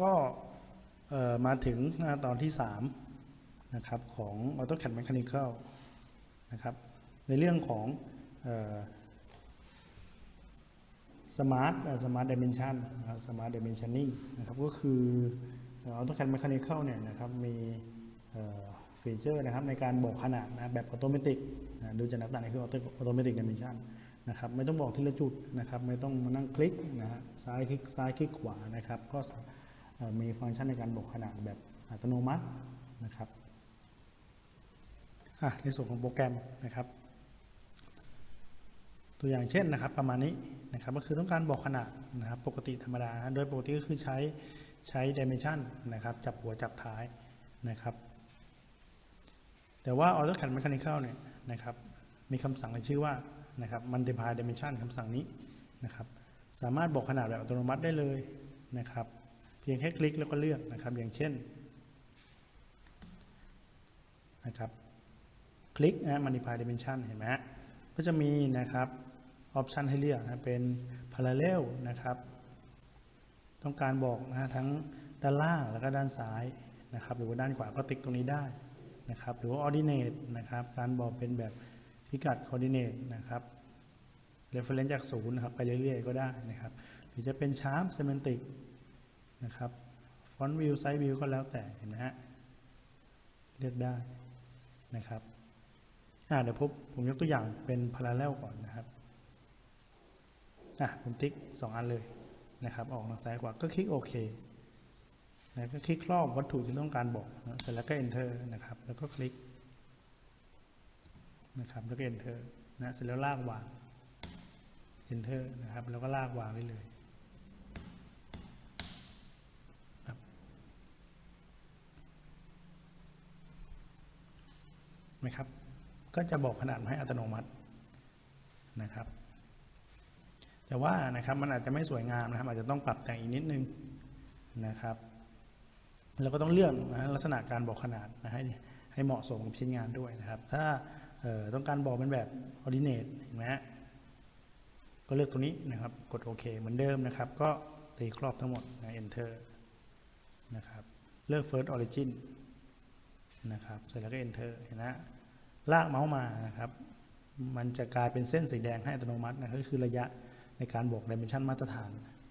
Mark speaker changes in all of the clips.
Speaker 1: ก็มาถึงหน้าตอนที่ 3 นะครับ ของ AutoCAD Mechanical นะครับในเรื่องของเอ่อ Smart เอ่อ Smart Dimension นะครับ Smart Dimensioning นะครับก็คือเอ่อ AutoCAD Mechanical เนี่ยนะครับมีฟีเจอร์นะครับในการบอกขนาดนะแบบอัตโนมัติดูจากหน้าตานี่คือ Automatic Dimension นะครับไม่ต้องบอกทีละจุดนะครับไม่ต้องมานั่งคลิกนะฮะซ้ายคลิกซ้ายคลิกขวานะครับก็ มีฟังก์ชันในการบอกขนาดแบบอัตโนมัตินะครับในส่วนของโปรแกรมนะครับ ตัวอย่างเช่นนะครับ ประมาณนี้นะครับก็คือต้องการบอกขนาดนะครับ ปกติธรรมดา โดยปกติก็คือใช้ใช้ dimension นะครับ จับหัวจับท้ายนะครับ แต่ว่า AutoCAD Mechanical เนี่ยนะครับ มีคำสั่งในชื่อว่านะครับ multiply dimension คำสั่งนี้นะครับ สามารถบอกขนาดแบบอัตโนมัติได้เลยนะครับ เพียงแค่คลิกแล้วก็เลือกนะครับ อย่างเช่นนะครับคลิกนะ multiply dimension เห็นไหมฮะก็จะมีนะครับออปชันให้เลือกนะเป็น parallel นะครับ ต้องการบอกนะทั้งด้านล่างแล้วก็ด้านซ้ายนะครับ หรือว่าด้านขวาก็ติ๊กตรงนี้ได้นะครับ หรือว่า ordinate นะครับ การบอกเป็นแบบพิกัด coordinate นะครับ reference จากศูนย์นะครับไปเรื่อยๆ ก็ได้นะครับ หรือจะเป็น sharp semantic นะครับ font view size view ก็แล้วแต่เห็นไหมฮะเลือกได้นะครับอ่าเดี๋ยวพบผมยกตัวอย่างเป็น parallel ก่อนนะครับอะผมติ๊กสองอันเลยนะครับ ออกทางซ้ายขวาก็คลิกโอเคนะก็คลิกครอบวัตถุที่ต้องการบอกนะเสร็จแล้วก็ enter นะครับ แล้วก็คลิกนะครับแล้วก็ enter นะเสร็จแล้วลากวาง enter นะครับ แล้วก็ลากวางได้เลยครับ ไหมครับ ก็จะบอกขนาดมาให้อัตโนมัตินะครับ แต่ว่านะครับมันอาจจะไม่สวยงามนะครับ อาจจะต้องปรับแต่งอีกนิดนึงนะครับแล้วก็ต้องเลือกนะลักษณะการบอกขนาดนะให้ให้เหมาะสมกับชิ้นงานด้วยนะครับ ถ้าต้องการบอกเป็นแบบ ordinate เห็นไหมฮะก็เลือกตัวนี้นะครับ กดโอเคเหมือนเดิมนะครับ ก็ตีครอบทั้งหมดนะ enter นะครับ เลือก first origin นะครับ เสร็จแล้วก็ enter เห็นไหมฮะลากเมาส์มานะครับ มันจะกลายเป็นเส้นสีแดงให้อัตโนมัตินะก็คือระยะในการบอก dimension มาตรฐาน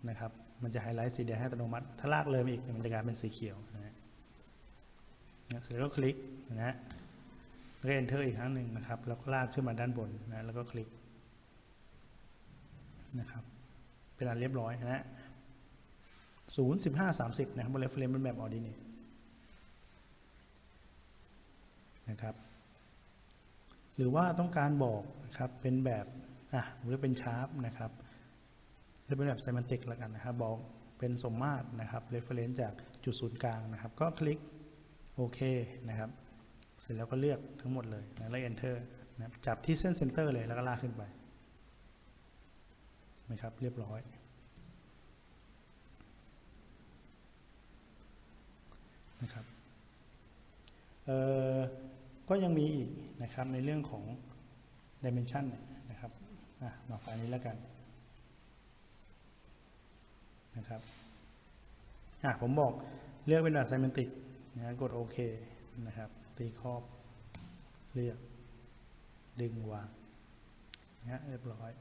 Speaker 1: นะครับ มันจะไฮไลท์สีแดงให้อัตโนมัติ ถ้าลากเลยมาอีกมันจะกลายเป็นสีเขียวนะฮะเสร็จแล้วก็คลิกนะฮะแล้วก็ enter อีกครั้งหนึ่งนะครับ แล้วก็ลากขึ้นมาด้านบนนะแล้วก็คลิกนะครับเป็นอันเรียบร้อยนะฮะศูนย์สิบห้าสามสิบนะครับบนเรฟเฟรนเป็นแบบ ordinate นะครับ หรือว่าต้องการบอกนะครับเป็นแบบอะหรือเป็นชาร์ปนะครับหรือเป็นแบบ semantic แล้วกันนะครับ บอกเป็นสมมาตรนะครับ reference จากจุดศูนย์กลางนะครับ ก็คลิกโอเคนะครับ เสร็จแล้วก็เลือกทั้งหมดเลยนะแล้ว enter นะจับที่เส้น center เลยแล้วก็ลากขึ้นไปนะครับเรียบร้อย นะครับ เอ่อ ก็ยังมีอีกนะครับในเรื่องของ dimension เนี่ยนะครับมาไฟล์นี้แล้วกันนะครับผมบอกเลือกเป็นแบบ semantic นะกดโอเคนะครับ ตีครอบ เลือก ดึงวางนะเรียบร้อย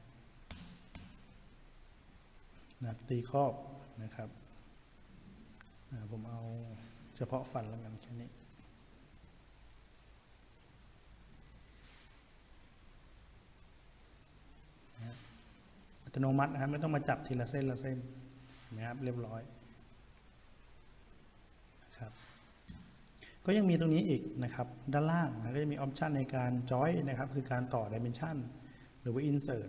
Speaker 1: นะตีครอบนะครับอะผมเอาเฉพาะฟันแล้วกันแค่นี้ อัตโนมัตินะครับไม่ต้องมาจับทีละเส้นละเส้นนะครับเรียบร้อยครับก็ยังมีตรงนี้อีกนะครับ ด้านล่างก็จะมีออปชันในการจอยนะครับ คือการต่อดิเมนชันหรือว่า insert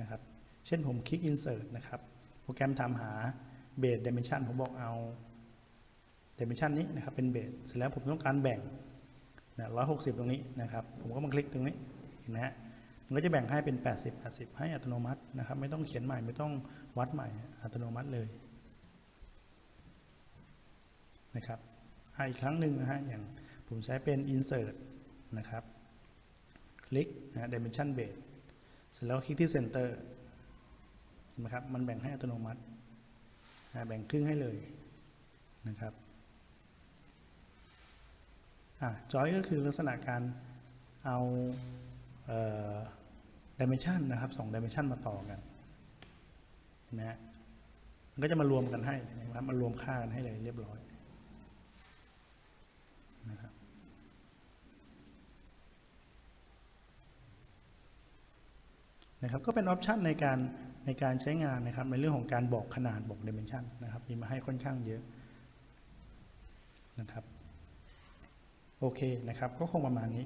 Speaker 1: นะครับ เช่นผมคลิก insert นะครับ โปรแกรมถามหาเบสดิเมนชันผมบอกเอาดิเมนชันนี้นะครับ เป็นเบสเสร็จแล้วผมต้องการแบ่งนะร้อยหกสิบตรงนี้นะครับ ผมก็มาคลิกตรงนี้เห็นไหมฮะ มันก็จะแบ่งให้เป็น 80 80 ให้อัตโนมัตินะครับ ไม่ต้องเขียนใหม่ไม่ต้องวัดใหม่อัตโนมัติเลยนะครับอีกครั้งหนึ่งนะฮะอย่างผมใช้เป็น insert นะครับ คลิกนะ dimension base เสร็จแล้วคลิกที่ center เห็นไหมครับ มันแบ่งให้อัตโนมัตินะแบ่งครึ่งให้เลยนะครับอะจอยก็คือลักษณะการเอา ดิเมนชันนะครับสองดิเมนชันมาต่อกันนะฮะมันก็จะมารวมกันให้นะครับมารวมค่ากันให้เลยเรียบร้อยนะครับนะครับก็เป็นออปชันในการในการใช้งานนะครับในเรื่องของการบอกขนาดบอกดิเมนชันนะครับมีมาให้ค่อนข้างเยอะนะครับโอเคนะครับก็คงประมาณนี้